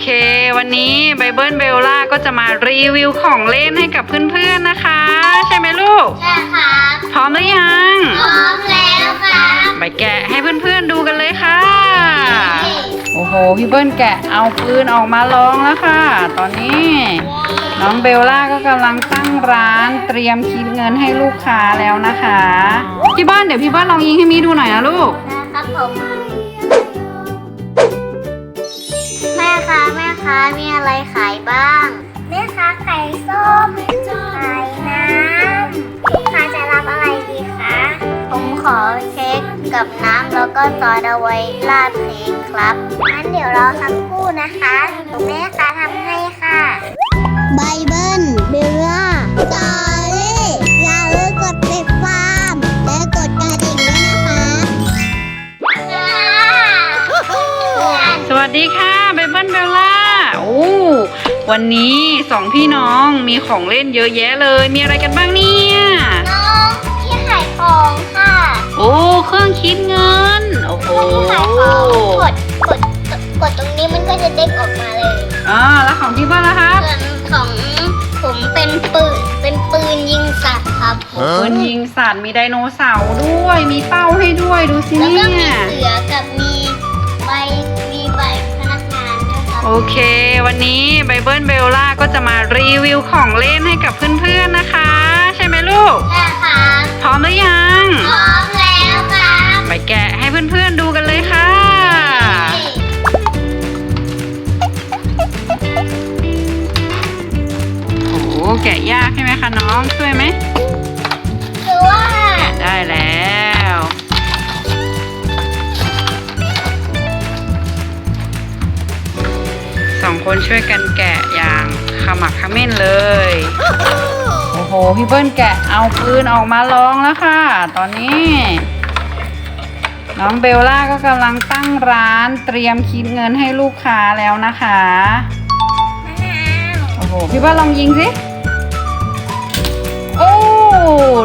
เค วันนี้ไบเบิลเบลล่าก็จะมารีวิวของเล่นให้กับเพื่อนๆนะคะ ใช่ไหมลูก ใช่ครับพร้อมหรือยัง พร้อมแล้วครับไปแกะให้เพื่อนๆดูกันเลยค่ะ โอ้โห พี่เบิ้ลแกะเอาปืนออกมาลองแล้วค่ะ ตอนนี้ น้องเบลล่าก็กำลังตั้งร้านเตรียมคิดเงินให้ลูกค้าแล้วนะคะ พี่เบิ้ลเดี๋ยวพี่เบิ้ลลองยิงให้มีดูหน่อยนะลูกนะครับผม คะแม่คะมีอะไรขายบ้าง แม่คะไข่ส้มไข่น้ำลูกค้าจะรับอะไรดีคะ ผมขอเค้กกับน้ำแล้วก็ซอสเอาไว้ราดเค้กครับงั้นเดี๋ยวรอสักครู่นะคะเดี๋ยวแม่คะทำให้ค่ะ ไบเบิลเบลล่าจอรี่อย่ วันนี้สองพี่น้องมีของเล่นเยอะแยะเลย มีอะไรกันบ้างเนี่ย น้องที่ขายของค่ะโอ้เครื่องคิดเงิน โอ้โหที่ขายของกดกดกดตรงนี้มันก็จะเด้งออกมาเลยอ่าแล้วของพี่เบิ้ลล่ะครับ ส่วนของผมเป็นปืนเป็นปืนยิงสัตว์ครับ ปืนยิงสัตว์มีไดโนเสาร์ด้วย มีเป้าให้ด้วยดูสิแล้วเนี่ก็มียเสือกับมีใบมีใบ โอเค วันนี้ไบเบิลเบลล่าก็จะมารีวิวของเล่นให้กับเพื่อนๆนะคะ ใช่ไหมลูก ใช่ครับพร้อมหรือยัง พร้อมแล้วครับไปแกะให้เพื่อนๆดูกันเลยค่ะ โอ้โหแกะยากใช่ไหมคะน้องช่วยไหม สองคนช่วยกันแกะอย่างขมักเขม้นเลย โอ้โห พี่เบิ้ลแกะเอาปืนออกมาลองแล้วค่ะ ตอนนี้ น้องเบลล่าก็กำลังตั้งร้านเตรียมคิดเงินให้ลูกค้าแล้วนะคะมะนาวโอ้โห พี่เบิ้ลลองยิงสิ โอ้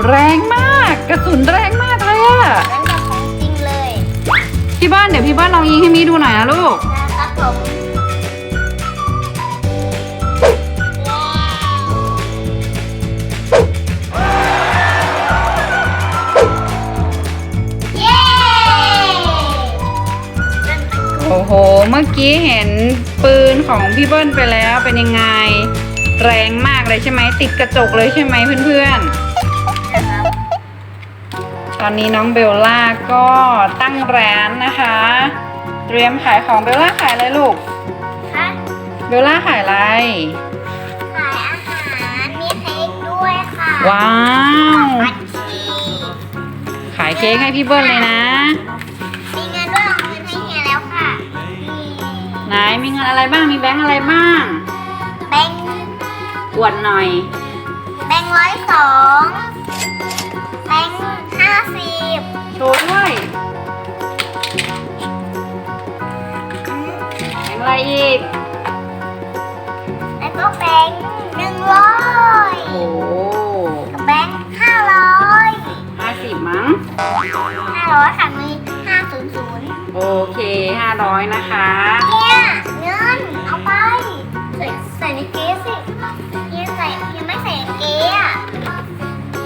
แรงมาก กระสุนแรงมากเลยอะนั่นแบบของจริงเลยพี่บ้านเดี๋ยวพี่บ้านลองยิงให้มีดูหน่อยนะลูก นะครับผม เมื่อกี้เห็นปืนของพี่เบิ้ลไปแล้วเป็นยังไง แรงมากเลยใช่ไหมติดกระจกเลยใช่ไหมเพื่อนๆ ตอนนี้น้องเบลล่าก็ตั้งร้านนะคะ เตรียมขายของเบลล่าขายอะไรลูกคะเบลล่าขายอะไร ขายอาหารมีเค้กด้วยค่ะว้าวบัญชีขายเค้กให้พี่เบิ้ลเลยนะ ไหนมีเงินอะไรบ้างมีแบงค์อะไรบ้าง แบงค์อวดหน่อย แบงค์ร้อยสองแบงค์ห้าสิบโชว์ด้วยแบงค์อะไรอีกแล้วก็แบงค์หนึ่งร้อยโอ้โหกับแบงค์ห้าร้อยห้าสิบมั้งห้าร้อยค่ะมีห้าศูนย์ศูนย์โอเคห้าร้อยนะคะ ใส่ในเก๊สิเฮียใส่เฮียไม่ใส่กางเก๊อะ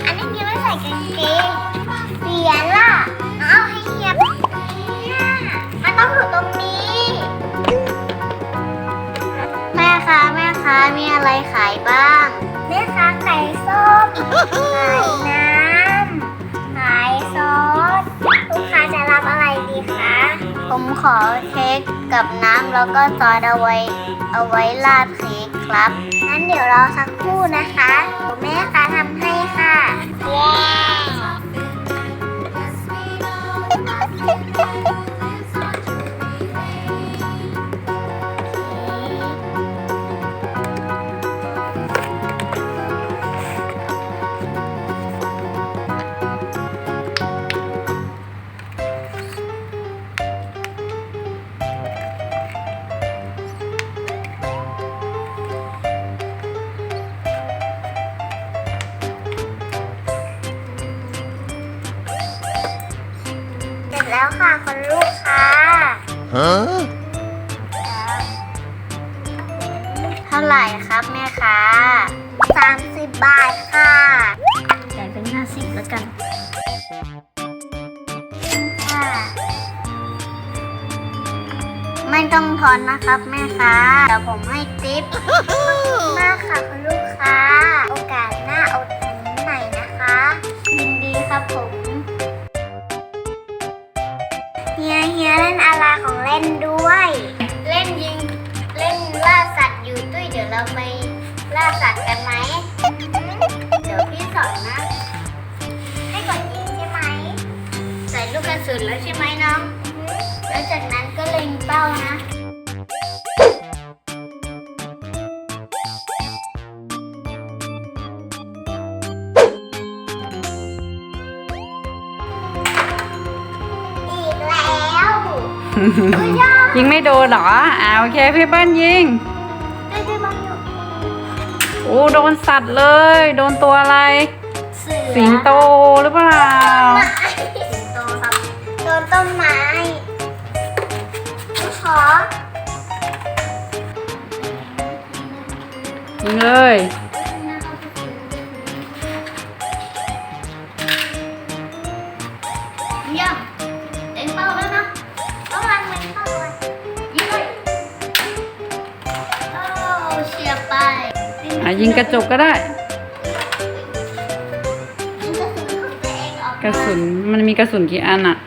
อันนี้เฮียไม่ใส่กางเกงเหรียญล่ะ เอาให้เฮียเนี่ยมันต้องอยู่ตรงนี้ แม่คะแม่คะมีอะไรขายบ้าง แม่คะไข่ส้มขายน้ำขายซอสลูกค้าจะรับอะไรดีคะ ผมขอเค้กกับน้ำแล้วก็ซอสเอาไว้ เอาไว้ราดเค้ก ครับ งั้นเดี๋ยวรอสักครู่นะคะเดี๋ยวแม่คะทำให้ค่ะ ว้าว แล้วค่ะคุณลูกค้า Huh? ท่าไหร่ครับแม่ค้าสามสิบบาทค่ะจ่ายเป็นห้าสิบแล้วกันค่ะไม่ต้องทอนนะครับแม่ค้าเดี๋ยวผมให้ทิปาสัตว์กันไหม เดี๋ยวพี่สอนนะ ให้กดยิงใช่ไหม ใส่ลูกกระสุนแล้วใช่ไหมน้อง แล้วจากนั้นก็เล็งเป้านะอีกแล้วไม่ยากยิงไม่โดนเหรออ่าโอเคพี่เบิ้ลยิง อ้โดนสัตว์เลย โดนตัวอะไร เสือสิงโตหรือเปล่าสิงโตครับโดนต้นไม้ขอยิงเลย เยี่ยม อ่ยิงกระจกก็ได้ กระสุนมันมีกระสุนกี่อันอะ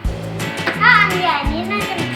ถ้าอันใหญ่นี้น่าจะ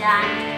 Yeah.